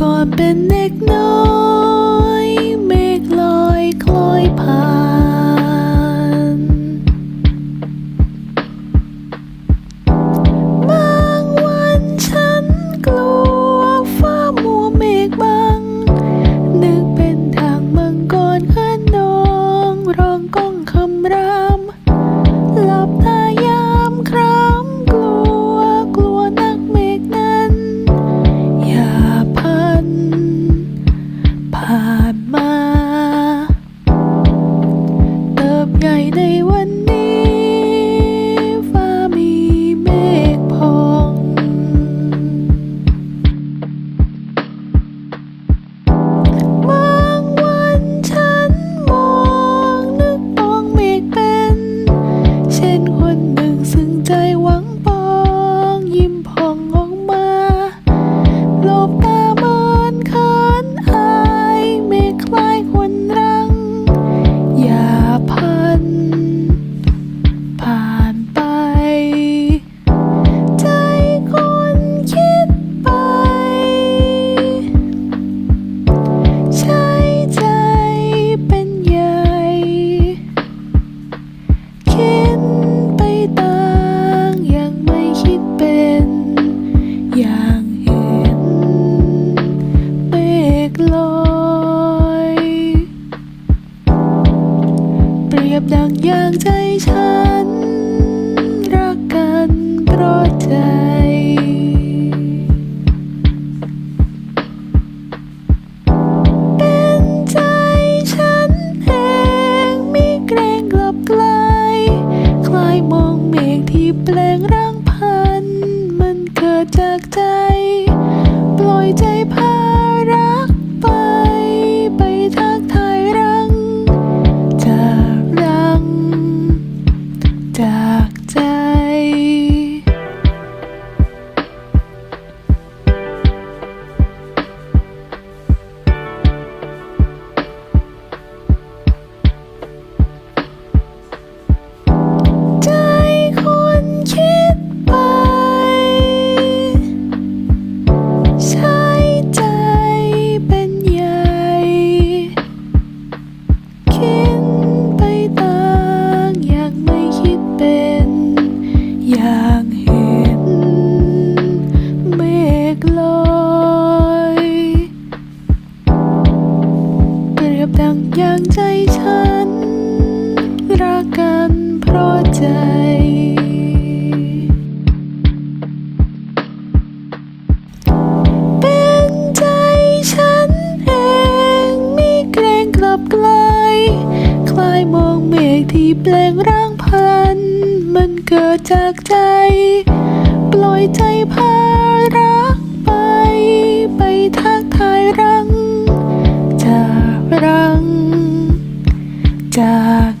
ก่อนเป็นเด็กน้อย ใหญ่ในวั อย่างเห็นเมฆลอย เปรียบดังอย่างใจฉัน รักกันเพราะใจ เป็นใจฉันเองมีเกรงกลับไกล คล้ายมองเมฆที่แปลงร่าง เป็นใจฉันเองมีเกรงกลับกล คลายมองเมฆที่แปลงร่างพัน มันเกิดจากใจ ปล่อยใจพารักไป ไปทักทายรัง จากรัง จาก